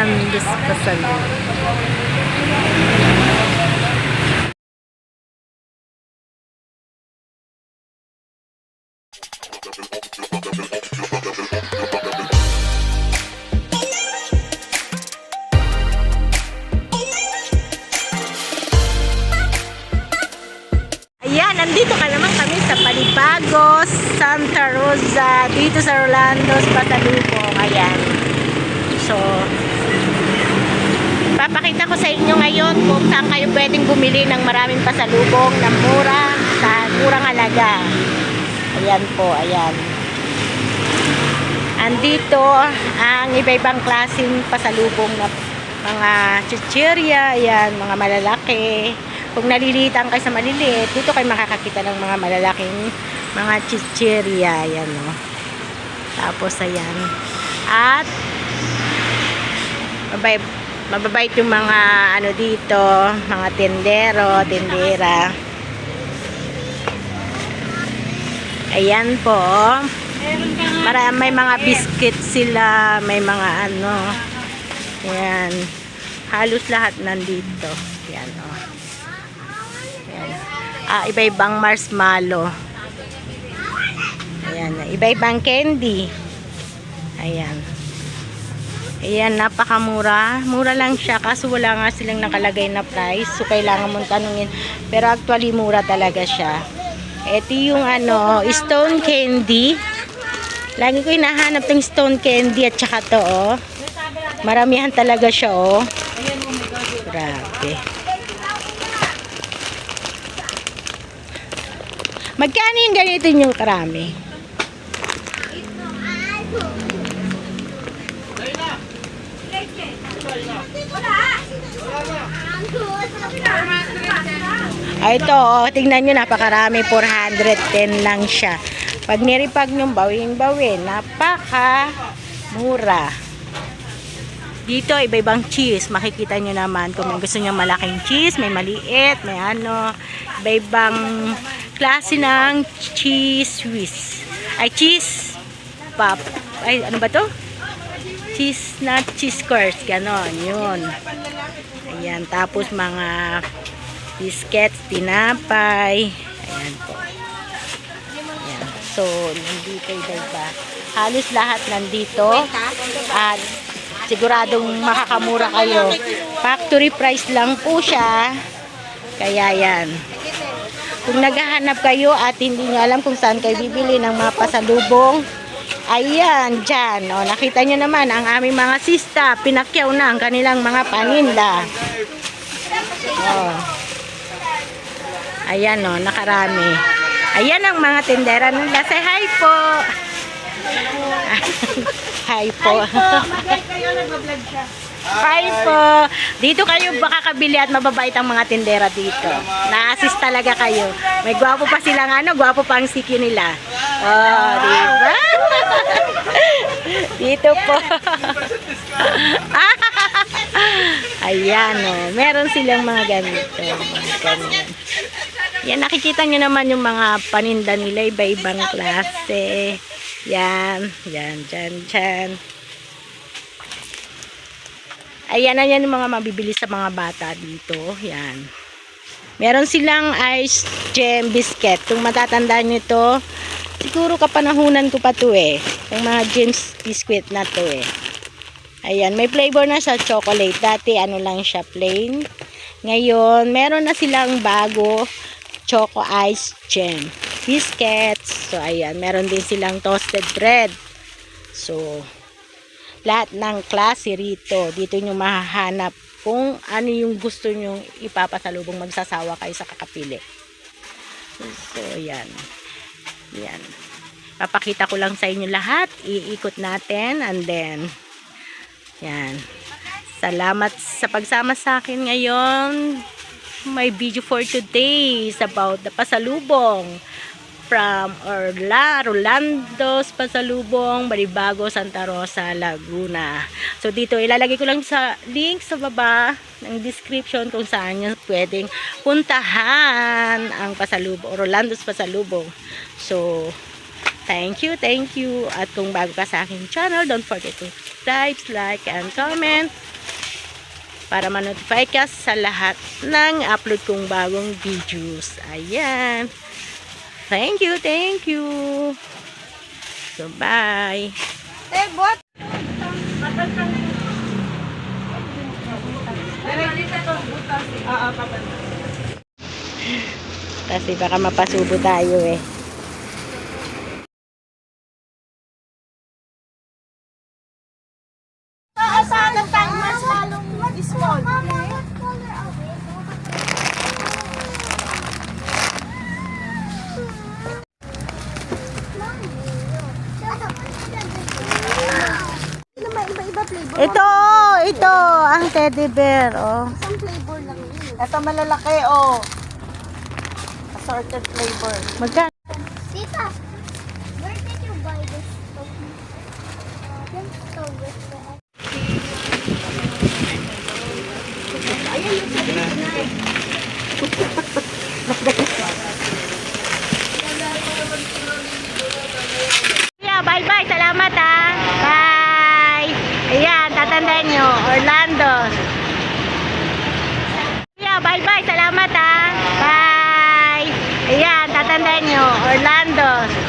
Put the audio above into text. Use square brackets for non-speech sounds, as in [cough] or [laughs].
Rolando's Pasalubong. Ayan, nandito ka naman kami sa Palipagos, Santa Rosa, dito sa Rolando's Pasalubong. Ayan. So, papakita ko sa inyo ngayon kung saan kayo pwedeng bumili ng maraming pasalubong na mura sa murang halaga. Ayan po, ayan. Andito ang iba-ibang klaseng pasalubong na mga chichirya, ayan, mga malalaki. Kung nalilitan kayo sa maliliit, dito kayo makakakita ng mga malalaking mga chichirya, ayan o. Tapos ayan. At mabay, mababait yung mga ano dito, mga tendero, tendera. Ayan po. Mara, may mga biscuit sila, may mga ano. Ayan. Halos lahat nandito. Ayan, oh. Ayan. Ah, iba-ibang marshmallow. Ayan, iba-ibang candy. Ayan. Ayan, napakamura. Mura lang siya kaso wala nga silang nakalagay na price. So, kailangan mong tanungin. Pero actually, mura talaga siya. Ito yung ano, stone candy. Lagi ko hinahanap ng stone candy at saka to, oh. Maramihan talaga siya, oh. Grabe. Magkano yung ganito yung karami? Ah, ito, oh, tingnan nyo, napakarami, 410 lang siya. Pag niripag nyo, bawing-bawin, napaka mura. Dito, iba-ibang cheese. Makikita nyo naman kung gusto nyo malaking cheese, may maliit, may ano, iba-ibang klase ng cheese whiz. Ay, cheese pop. Ay, ano ba to? Cheese, not cheese curds, ganon, yun. Ayan, tapos mga biscuits, tinapay. Ayan po. Ayan. So, nandito diba? Halos lahat nandito. At siguradong makakamura kayo. Factory price lang po siya. Kaya yan. Kung naghahanap kayo at hindi nyo alam kung saan kayo bibili ng mga pasalubong, ayan, dyan. O, nakita nyo naman ang aming mga sista. Pinakyaw na ang kanilang mga paninda. Oh. Ayan o, nakarami. Ayan ang mga tindera nila. Say hi po. [laughs] hi po. [laughs] Hi po. Dito kayo baka kabili at mababait ang mga tindera dito. Na-assist talaga kayo. May gwapo pa silang ano, gwapo pa ang CQ nila. Oh, di ba? dito po. Ayan oh. Meron silang mga ganito. Ganyan. Yan, nakikita nyo naman yung mga paninda nila, iba-ibang klase. Yan, yan, dyan, dyan. Ayan na yan yung mga mabibili sa mga bata dito. Yan. Meron silang ice gem biscuit. Kung matatandaan nyo to, siguro kapanahunan ko pa to eh. Yung mga gems biscuit na to eh. Ayan, may flavor na sa chocolate. Dati ano lang siya, plain. Ngayon, meron na silang bago choco ice gem biscuits. So, ayan, meron din silang toasted bread. So, lahat ng klase rito. Dito nyo mahahanap kung ano yung gusto nyo ipapasalubong magsasawa kayo sa kakapili. So, yan. Yan. Papakita ko lang sa inyo lahat. Iikot natin and then yan. Salamat sa pagsama sa akin ngayon. My video for today is about the pasalubong from Orla, Rolando's Pasalubong, Balibago, Santa Rosa, Laguna. So dito ilalagay ko lang sa link sa baba ng description kung saan nyo pwedeng puntahan ang pasalubong, Rolando's Pasalubong. So thank you, thank you. At kung bago ka sa aking channel, don't forget to subscribe, like, and comment. para ma-notify ka sa lahat ng upload kong bagong videos. Ayan. Thank you, thank you. So, bye. Eh, what? Kasi baka mapasubo tayo eh. Saan ang mas lalong small? Teddy bear, oh. Isang flavor lang yun. Ito malalaki, oh. Assorted flavor. Magka Tita, where did you buy this stuff? Yung stove. Yeah, bye-bye. Salamat ha. Bye. Ayan, tatandaan nyo. Orlando. Yeah, bye-bye. Salamat ha. Bye. Ayan, tatandaan nyo. Orlando.